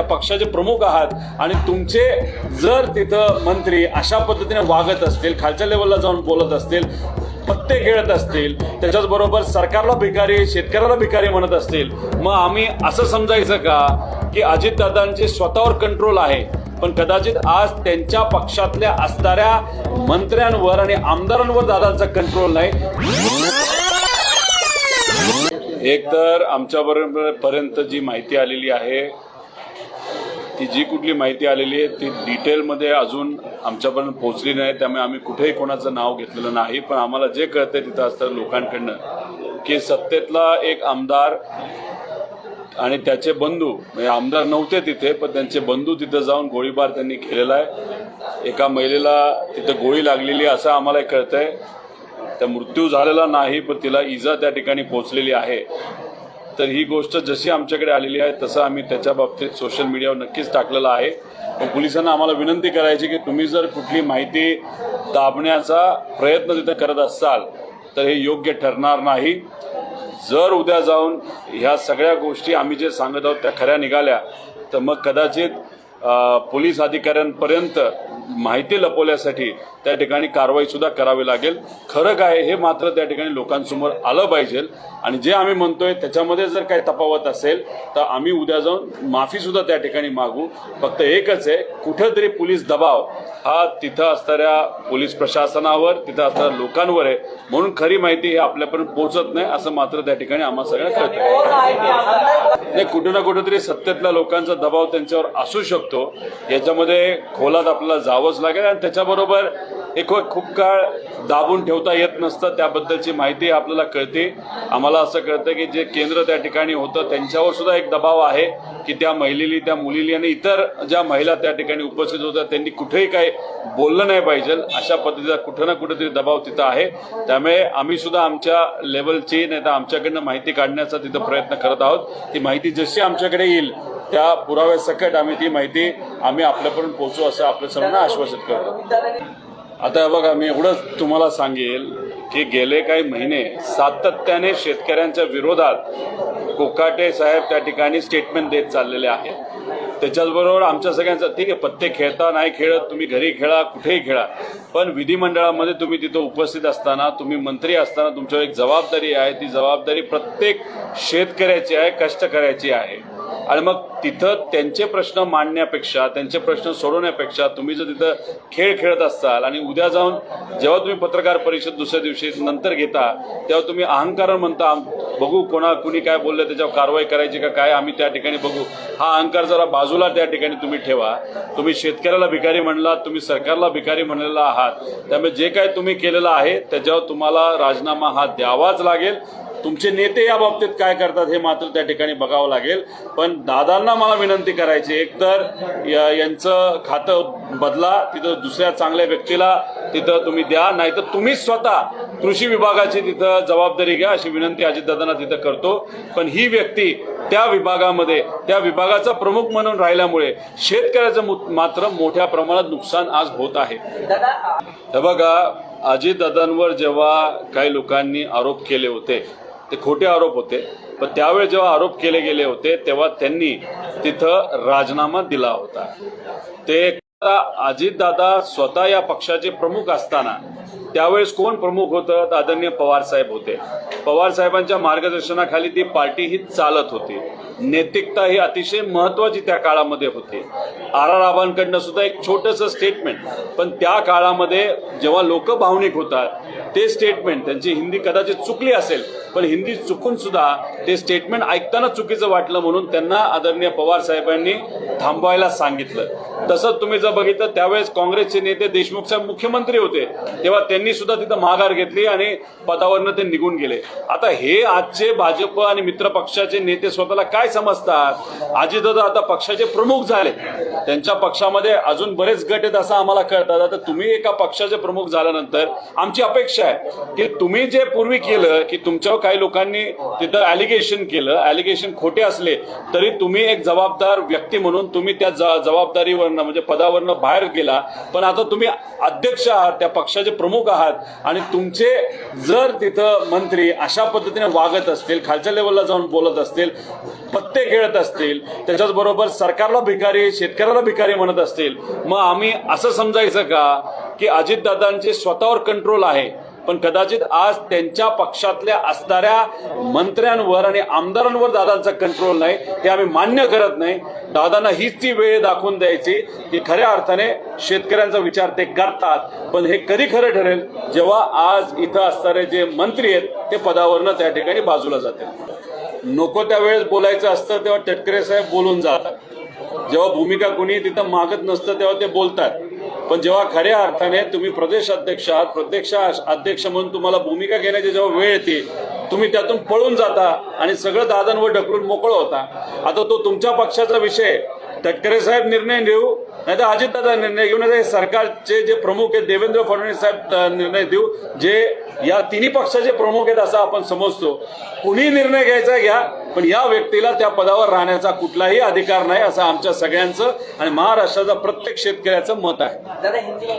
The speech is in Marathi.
त्या पक्षाचे प्रमुख आहात आणि तुमचे जर तिथं मंत्री अशा पद्धतीने वागत असतील खालच्या लेवलला जाऊन बोलत असतील पत्ते खेळत असतील त्याच्याचबरोबर सरकारला भिकारी शेतकऱ्याला भिकारी म्हणत असतील मग आम्ही असं समजायचं का की अजितदादांचे स्वतःवर कंट्रोल आहे? पण कदाचित आज त्यांच्या पक्षातल्या असणाऱ्या मंत्र्यांवर आणि आमदारांवर दादांचा कंट्रोल नाही. एक तर आमच्याबरोबर पर्यंत जी माहिती आलेली आहे ती जी कुठली माहिती आलेली आहे ती डिटेलमध्ये अजून आमच्यापर्यंत पोहोचली नाही. त्यामुळे आम्ही कुठेही कोणाचं नाव घेतलेलं नाही. पण आम्हाला जे कळतंय तिथं असतं लोकांकडनं की सत्तेतला एक आमदार आणि त्याचे बंधू म्हणजे आमदार नव्हते तिथे पण त्यांचे बंधू तिथं जाऊन गोळीबार त्यांनी केलेला आहे. एका महिलेला तिथं गोळी लागलेली असं आम्हाला कळतंय. त्या मृत्यू झालेला नाही पण तिला इजा त्या ठिकाणी पोचलेली आहे. तर ही गोष्ट जशी आमच्याकडे आलेली आहे तसं आम्ही त्याच्या बाबतीत सोशल मीडियावर नक्कीच टाकलेलं आहे. पण पोलिसांना आम्हाला विनंती करायची की तुम्ही जर कुठली माहिती दाबण्याचा प्रयत्न तिथे करत असाल तर हे योग्य ठरणार नाही. जर उद्या जाऊन ह्या सगळ्या गोष्टी आम्ही जे सांगत आहोत त्या खऱ्या निघाल्या तर मग कदाचित पोलीस अधिकाऱ्यांपर्यंत माहिती लपवल्यासाठी त्या ठिकाणी कारवाई सुद्धा करावी लागेल. खरं काय हे मात्र त्या ठिकाणी लोकांसमोर आलं पाहिजे. आणि जे आम्ही म्हणतोय त्याच्यामध्ये जर काही तफावत असेल तर आम्ही उद्या जाऊन माफी सुद्धा त्या ठिकाणी मागू. फक्त एकच आहे कुठंतरी पोलीस दबाव हा तिथं असणाऱ्या पोलीस प्रशासनावर तिथं असणाऱ्या लोकांवर आहे. म्हणून खरी माहिती ही आपल्यापर्यंत पोहोचत नाही असं मात्र त्या ठिकाणी आम्हा सगळ्यांना कळतं नाही कुठे ना कुठेतरी सत्तेतल्या लोकांचा दबाव त्यांच्यावर असू शकतो. याच्यामध्ये खोलात आपल्याला जावंच लागेल आणि त्याच्याबरोबर एक खूप काळ दाबून ठेवता येत नसतं त्याबद्दलची माहिती आपल्याला कळते. आम्हाला असं कळतं की जे केंद्र त्या ठिकाणी होतं त्यांच्यावर सुद्धा एक दबाव आहे की त्या महिलेली त्या मुलीली आणि इतर ज्या महिला त्या ठिकाणी उपस्थित होत्या त्यांनी कुठेही काही बोललं नाही पाहिजे. अशा पद्धतीचा कुठं ना कुठेतरी दबाव तिथं आहे. त्यामुळे आम्ही सुद्धा आमच्या लेवलची नाही तर आमच्याकडनं माहिती काढण्याचा तिथं प्रयत्न करत आहोत. ती माहिती जशी आमच्याकडे येईल त्या पुराव्यासकट आम्ही ती माहिती आम्ही आपल्यापर्यंत पोहोचू असं आपल्या सर्वांना आश्वासित करतो. आता बघा मी एवढंच तुम्हाला सांगेल की गेले काही महिने सातत्याने शेतकऱ्यांच्या विरोधात कोकाटे साहेब त्या ठिकाणी स्टेटमेंट देत चाललेले आहेत. त्याच्याचबरोबर आमच्या सगळ्यांचं ठीक आहे पत्ते खेळता नाही खेळत तुम्ही घरी खेळा कुठेही खेळा. पण विधिमंडळामध्ये तुम्ही तिथं उपस्थित असताना तुम्ही मंत्री असताना तुमच्यावर एक जबाबदारी आहे. ती जबाबदारी प्रत्येक शेतकऱ्याची आहे कष्टकऱ्याची आहे. आणि मग तिथं त्यांचे प्रश्न मांडण्यापेक्षा त्यांचे प्रश्न सोडवण्यापेक्षा तुम्ही जर तिथं खेळ खेळत असाल आणि उद्या जाऊन जेव्हा तुम्ही पत्रकार परिषद दुसऱ्या दिवशी नंतर घेता तेव्हा तुम्ही अहंकार म्हणता बघू कोणा कुणी काय बोललं त्याच्यावर कारवाई करायची का काय आम्ही त्या ठिकाणी बघू. हा अहंकार जरा बाजूला त्या ठिकाणी तुम्ही ठेवा. तुम्ही शेतकऱ्याला भिकारी म्हणलात तुम्ही सरकारला भिकारी म्हणलेला आहात. त्यामुळे जे काय तुम्ही केलेलं आहे त्याच्यावर तुम्हाला राजीनामा हा द्यावाच लागेल. तुमचे नेते या बाबतीत काय करतात हे मात्र त्या ठिकाणी बघावं लागेल. पण दादांना मला विनंती करायची एकतर या- यांचं खातं बदला तिथं दुसऱ्या चांगल्या व्यक्तीला तिथं तुम्ही द्या नाहीतर तुम्ही स्वतः कृषी विभागाची तिथं जबाबदारी घ्या अशी विनंती अजितदादांना तिथं करतो. पण ही व्यक्ती त्या विभागामध्ये त्या विभागाचा प्रमुख म्हणून राहिल्यामुळे शेतकऱ्याचं मात्र मोठ्या प्रमाणात नुकसान आज होत आहे. हे बघा अजितदादांवर जेव्हा काही लोकांनी आरोप केले होते ते खोटे आरोप होते. पण त्यावेळी जेव्हा आरोप केले गेले होते तेव्हा त्यांनी तिथं राजीनामा दिला होता. ते अजितदादा स्वतः या पक्षाचे प्रमुख असताना त्यावेळेस कोण प्रमुख होतं? आदरणीय पवार साहेब होते. पवार साहेबांच्या मार्गदर्शनाखाली ती पार्टी ही चालत होती. नैतिकता ही अतिशय महत्वाची त्या काळामध्ये होती. आर आर आबांकडनं सुद्धा एक छोटंसं स्टेटमेंट पण त्या काळामध्ये जेव्हा लोक भावनिक होतात ते स्टेटमेंट त्यांची हिंदी कदाचित चुकली असेल पण हिंदी चुकून सुद्धा ते स्टेटमेंट ऐकताना चुकीचं वाटलं म्हणून त्यांना आदरणीय पवार साहेबांनी थांबवायला सांगितलं. तसंच तुम्ही जर बघितलं त्यावेळेस काँग्रेसचे नेते देशमुख साहेब मुख्यमंत्री होते तेव्हा त्यांनी सुद्धा तिथं माघार घेतली आणि पदावरनं ते निघून गेले. आता हे आजचे भाजप आणि मित्र पक्षाचे नेते स्वतःला काय समजतात? अजितदादा आता पक्षाचे प्रमुख झाले. त्यांच्या पक्षामध्ये अजून बरेच गट आहेत असं आम्हाला कळतात आता तुम्ही एका पक्षाचे प्रमुख झाल्यानंतर आमची अपेक्षा आहे की तुम्ही जे पूर्वी केलं की तुमच्यावर काही लोकांनी तिथं ॲलिगेशन केलं ॲलिगेशन खोटे असले तरी तुम्ही एक जबाबदार व्यक्ती म्हणून तुम्ही त्या जबाबदारीवरनं म्हणजे पदावरनं बाहेर गेला. पण आता तुम्ही अध्यक्ष आहात त्या पक्षाचे प्रमुख आहात आणि तुमचे जर तिथं मंत्री अशा पद्धतीने वागत असतील खालच्या लेवलला जाऊन बोलत असतील पत्ते खेळत असतील त्याच्याचबरोबर सरकारला भिकारी शेतकऱ्याला भिकारी म्हणत असतील मग आम्ही असं समजायचं का की अजितदादांचे स्वतःवर कंट्रोल आहे? पण कदाचित आज त्यांच्या पक्षातल्या असणाऱ्या मंत्र्यांवर आणि आमदारांवर दादांचा कंट्रोल नाही हे आम्ही मान्य करत नाही. दादांना हीच ती वेळ दाखवून द्यायची की खऱ्या अर्थाने शेतकऱ्यांचा विचार ते करतात. पण हे कधी खरं ठरेल? जेव्हा आज इथं असणारे जे मंत्री आहेत ते पदावरनं त्या ठिकाणी बाजूला जातील. नको त्यावेळेस बोलायचं असतं तेव्हा टटकरे साहेब बोलून जातात. जेव्हा भूमिका कोणी तिथं मागत नसतं तेव्हा ते बोलतात. पण जेव्हा खऱ्या अर्थाने तुम्ही प्रदेश अध्यक्ष आहात प्रदेश अध्यक्ष म्हणून तुम्हाला भूमिका घेण्याची जेव्हा वेळ येते तुम्ही त्यातून पळून जाता आणि सगळं दादांवर ढकलून मोकळं होता. आता तो तुमच्या पक्षाचा विषय तटकरे साहेब निर्णय घेऊ नाही तर अजितदादा निर्णय घेऊ नाही सरकारचे जे प्रमुख आहेत देवेंद्र फडणवीस साहेब निर्णय देऊ जे या तिन्ही पक्षाचे प्रमुख आहेत असं आपण समजतो. कुणी निर्णय घ्यायचा घ्या पण या व्यक्तीला त्या पदावर राहण्याचा कुठलाही अधिकार नाही असं आमच्या सगळ्यांचं आणि महाराष्ट्राचा प्रत्येक शेतकऱ्याचं मत आहे.